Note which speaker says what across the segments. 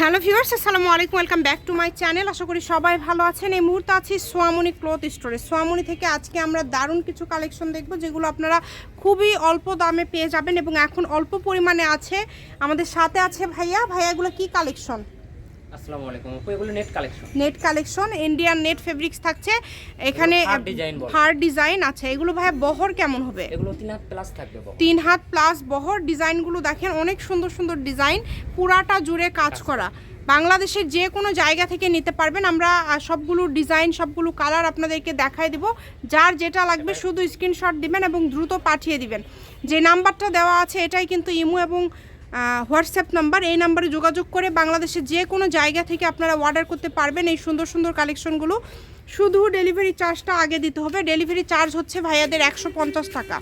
Speaker 1: Hello viewers, আসসালামু আলাইকুম, welcome back to my channel. আশা করি সবাই ভালো আছেন। এই মুহূর্তে আছি সোয়ামনি ক্লথ স্টোরে। সোয়ামনি থেকে আজকে আমরা দারুণ কিছু কালেকশন দেখব, যেগুলো আপনারা খুবই অল্প দামে পেয়ে যাবেন এবং এখন অল্প পরিমাণে আছে। আমাদের সাথে আছে ভাইয়া। ভাইয়াগুলো কি কালেকশন
Speaker 2: আসসালামু আলাইকুম আপু এগুলো net collection
Speaker 1: net collection Indian net fabrics থাকছে। এখানে। হার্ড ডিজাইন আছে। এগুলো ভাইয়া বহর কেমন হবে?
Speaker 2: এগুলো তিন হাত প্লাস থাকবে
Speaker 1: তিন হাত প্লাস বহর। ডিজাইনগুলো দেখেন অনেক সুন্দর সুন্দর ডিজাইন। পুরাটা জুড়ে কাজ করা। বাংলাদেশের যে কোনো জায়গা থেকে নিতে পারবেন। আমরা সবগুলো ডিজাইন সবগুলো কালার আপনাদেরকে দেখাই দেব। যার যেটা লাগবে শুধু স্ক্রিনশট দিবেন এবং দ্রুত পাঠিয়ে দিবেন। যে নাম্বারটা দেওয়া আছে এটাই কিন্তু ইমো এবং হোয়াটসঅ্যাপ নাম্বার, এই নাম্বারে যোগাযোগ করে বাংলাদেশের যে কোনো জায়গা থেকে আপনারা অর্ডার করতে পারবেন এই সুন্দর সুন্দর কালেকশনগুলো শুধু ডেলিভারি চার্জটা আগে দিতে হবে। ডেলিভারি চার্জ হচ্ছে ভাইয়াদের একশো পঞ্চাশ টাকা।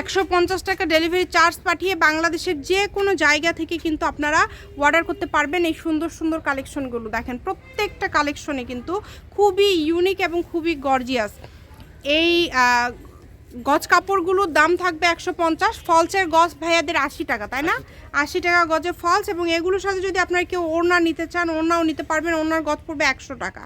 Speaker 1: একশো পঞ্চাশ টাকা ডেলিভারি চার্জ পাঠিয়ে বাংলাদেশের যে কোনো জায়গা থেকে কিন্তু আপনারা অর্ডার করতে পারবেন এই সুন্দর সুন্দর কালেকশনগুলো দেখেন, প্রত্যেকটা কালেকশনে কিন্তু খুবই ইউনিক এবং খুবই গর্জিয়াস এই গজ কাপড়গুলোর দাম থাকবে একশো পঞ্চাশ, ফলসের গজ ভাইয়াদের আশি টাকা, তাই না? আশি টাকা গজে ফলস এবং এগুলোর সাথে যদি আপনারা কেউ ওড়না নিতে চান, ওড়নাও নিতে পারবেন, ওড়নার গজ পড়বে একশো টাকা।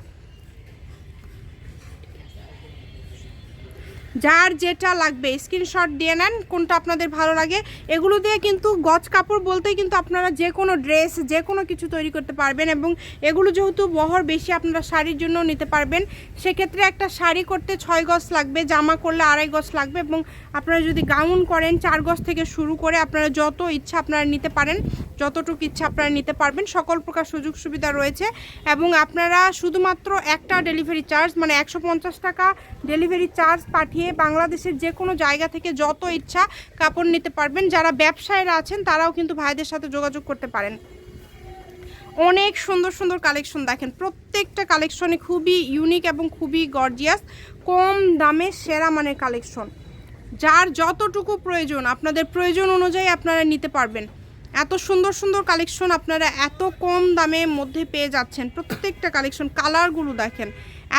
Speaker 1: যার যেটা লাগবে স্ক্রিনশট দিয়ে নেন, কোনটা আপনাদের ভালো লাগে। এগুলো দিয়ে কিন্তু গজ কাপড় বলতেই কিন্তু আপনারা যে কোনো ড্রেস যে কোনো কিছু তৈরি করতে পারবেন এবং এগুলো যেহেতু বহর বেশি আপনারা শাড়ির জন্য নিতে পারবেন, সেক্ষেত্রে একটা শাড়ি করতে ছয় গজ লাগবে, জামা করলে আড়াই গজ লাগবে এবং আপনারা যদি গাউন করেন, চার গজ থেকে শুরু করে আপনারা যত ইচ্ছা আপনারা নিতে পারেন, যতটুকু ইচ্ছা আপনারা নিতে পারবেন, সকল প্রকার সুযোগ সুবিধা রয়েছে এবং আপনারা শুধুমাত্র একটা ডেলিভারি চার্জ মানে একশো পঞ্চাশ টাকা ডেলিভারি চার্জ পাঠিয়ে বাংলাদেশের যে কোনো জায়গা থেকে যত ইচ্ছা কাপড় নিতে পারবেন। যারা ব্যবসায়ীরা আছেন, তারাও কিন্তু ভাইদের সাথে যোগাযোগ করতে পারেন। অনেক সুন্দর সুন্দর কালেকশন দেখেন। প্রত্যেকটা কালেকশনে খুবই ইউনিক এবং খুবই গর্জিয়াস কম দামে সেরা মানের কালেকশন। যার যতটুকু প্রয়োজন, আপনাদের প্রয়োজন অনুযায়ী আপনারা নিতে পারবেন। এত সুন্দর সুন্দর কালেকশন আপনারা এত কম দামের মধ্যে পেয়ে যাচ্ছেন। প্রত্যেকটা কালেকশন, কালারগুলো দেখেন।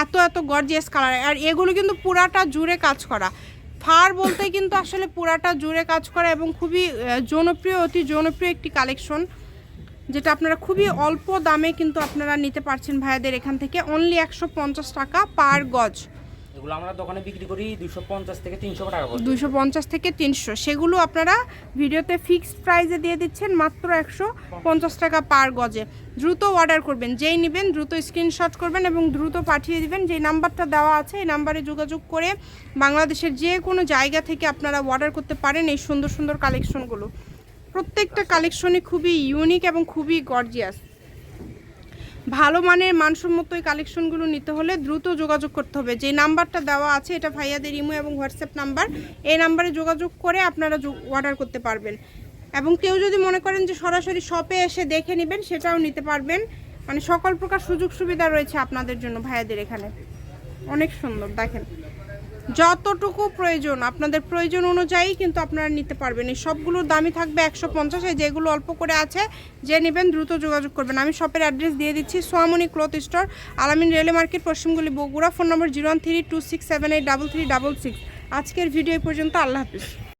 Speaker 1: এত এত গর্জিয়াস কালার আর এগুলো কিন্তু পুরাটা জুড়ে কাজ করা। ফার বলতে কিন্তু আসলে পুরাটা জুড়ে কাজ করা এবং খুবই জনপ্রিয়, অতি জনপ্রিয় একটি কালেকশন যেটা আপনারা খুবই অল্প দামে কিন্তু আপনারা নিতে পারছেন ভাইয়াদের এখান থেকে। অনলি একশো পঞ্চাশ টাকা পার গজ।
Speaker 2: এগুলো আমরা দোকানে বিক্রি করি দুশো পঞ্চাশ থেকে তিনশো টাকা
Speaker 1: দুশো পঞ্চাশ থেকে তিনশো। সেগুলো আপনারা ভিডিওতে ফিক্সড প্রাইসে দিয়ে দিচ্ছেন মাত্র একশো পঞ্চাশ টাকা পার গজে। দ্রুত অর্ডার করবেন। যেই নেবেন দ্রুত স্ক্রিনশট করবেন এবং দ্রুত পাঠিয়ে দিবেন। যে নাম্বারটা দেওয়া আছে এই নাম্বারে যোগাযোগ করে বাংলাদেশের যে কোনো জায়গা থেকে আপনারা অর্ডার করতে পারেন এই সুন্দর সুন্দর কালেকশনগুলো প্রত্যেকটা কালেকশনই খুবই ইউনিক এবং খুবই গর্জিয়াস ভালো মানের মানসম্মত ওই কালেকশনগুলো নিতে হলে দ্রুত যোগাযোগ করতে হবে। যে নাম্বারটা দেওয়া আছে, এটা ভাইয়াদের ইমো এবং হোয়াটসঅ্যাপ নাম্বার। এই নাম্বারে যোগাযোগ করে আপনারা অর্ডার করতে পারবেন। এবং কেউ যদি মনে করেন যে সরাসরি শপে এসে দেখে নেবেন, সেটাও নিতে পারবেন। মানে সকল প্রকার সুযোগ সুবিধা রয়েছে আপনাদের জন্য ভাইয়াদের এখানে। অনেক সুন্দর, দেখেন। যতটুকু প্রয়োজন, আপনাদের প্রয়োজন অনুযায়ী কিন্তু আপনারা নিতে পারবেন। এই সবগুলোর দামই থাকবে একশো পঞ্চাশ যেগুলো অল্প করে আছে, যে নেবেন দ্রুত যোগাযোগ করবেন। আমি শপের অ্যাড্রেস দিয়ে দিচ্ছি Swamoni cloth store, Alamin railway market পশ্চিমগুলি Bogura, phone number zero one three two six seven eight double three double six. আজকের ভিডিও পর্যন্ত, আল্লাহ হাফিজ।